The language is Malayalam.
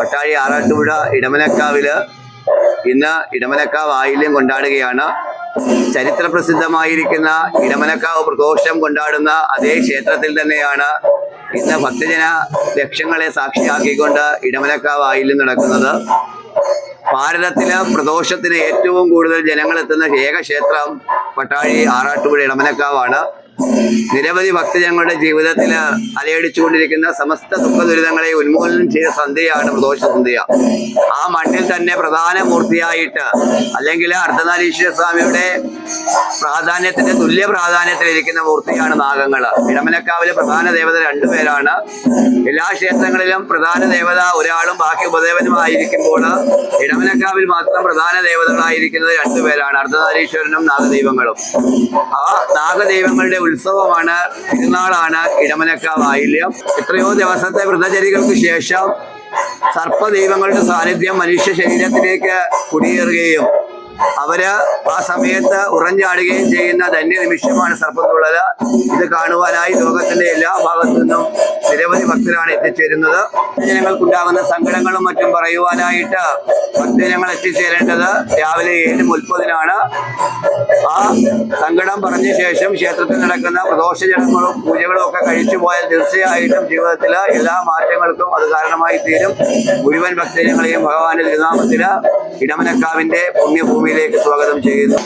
പട്ടാഴി ആറാട്ടുപുഴ ഇടമലക്കാവിൽ ഇന്ന് ഇടമലക്കാവ് ആയില്യം കൊണ്ടാടുകയാണ്. ചരിത്ര പ്രസിദ്ധമായിരിക്കുന്ന ഇടമലക്കാവ് പ്രദോഷം കൊണ്ടാടുന്ന അതേ ക്ഷേത്രത്തിൽ തന്നെയാണ് ഇന്ന് ഭക്തജന ലക്ഷങ്ങളെ സാക്ഷിയാക്കിക്കൊണ്ട് ഇടമലക്കാവ് ആയില്യം നടക്കുന്നത്. ഭാരതത്തിലെ പ്രദോഷത്തിന് ഏറ്റവും കൂടുതൽ ജനങ്ങൾ എത്തുന്ന ഏക ക്ഷേത്രം പട്ടാഴി ആറാട്ടുപുഴ ഇടമലക്കാവാണ്. നിരവധി ഭക്തജനങ്ങളുടെ ജീവിതത്തിൽ അലയടിച്ചുകൊണ്ടിരിക്കുന്ന സമസ്ത ദുഃഖ ദുരിതങ്ങളെ ഉന്മൂലനം ചെയ്ത സന്ധ്യയാണ് പ്രദോഷ സന്ധ്യ ആ മണ്ണിൽ തന്നെ പ്രധാന മൂർത്തിയായിട്ട് അല്ലെങ്കിൽ അർദ്ധനാരീശ്വര സ്വാമിയുടെ പ്രാധാന്യത്തിന്റെ തുല്യ പ്രാധാന്യത്തിലിരിക്കുന്ന മൂർത്തിയാണ് നാഗങ്ങൾ ഇടമലക്കാവിലെ പ്രധാന ദേവത രണ്ടുപേരാണ് എല്ലാ ക്ഷേത്രങ്ങളിലും പ്രധാന ദേവത ഒരാളും ബാക്കി ഉപദേവനുമായിരിക്കുമ്പോൾ ഇടമലക്കാവിൽ മാത്രം പ്രധാന ദേവതകളായിരിക്കുന്നത് രണ്ടുപേരാണ് അർദ്ധനാരീശ്വരനും നാഗദൈവങ്ങളും. ആ നാഗദൈവങ്ങളുടെ ഉത്സവമാണ്. തിരുനാളാണ് ഇടമലക്ക വായില്യം. എത്രയോ ദിവസത്തെ വ്രതചര്യകൾക്ക് ശേഷം സർപ്പദൈവങ്ങളുടെ സാന്നിധ്യം മനുഷ്യ ശരീരത്തിലേക്ക് കുടിയേറുകയും അവർ ആ സമയത്ത് ഉറഞ്ഞാടുകയും ചെയ്യുന്ന ധന്യ നിമിഷമാണ് സർപ്പത്തുള്ളത് ഇത് കാണുവാനായി ലോകത്തിന്റെ എല്ലാ ഭാഗത്തു നിന്നും നിരവധി ഭക്തരാണ് എത്തിച്ചേരുന്നത്. ജനങ്ങൾക്കുണ്ടാകുന്ന സങ്കടങ്ങളും മറ്റും പറയുവാനായിട്ട് ഭക്തജനങ്ങൾ എത്തിച്ചേരേണ്ടത് രാവിലെ ഏഴ് മുപ്പതിനാണ്. ആ സങ്കടം പറഞ്ഞ ശേഷം ക്ഷേത്രത്തിൽ നടക്കുന്ന പ്രദോഷ ജനങ്ങളും പൂജകളും ഒക്കെ കഴിച്ചു പോയാൽ തീർച്ചയായിട്ടും ജീവിതത്തിൽ എല്ലാ മാറ്റങ്ങൾക്കും അത് കാരണമായി തീരും. മുഴുവൻ ഭക്തജനങ്ങളെയും ഭഗവാന്റെ തിരുനാമത്തിൽ ഇടമനക്കാവിന്റെ പുണ്യഭൂമിയിലേക്ക് സ്വാഗതം ചെയ്യുന്നു.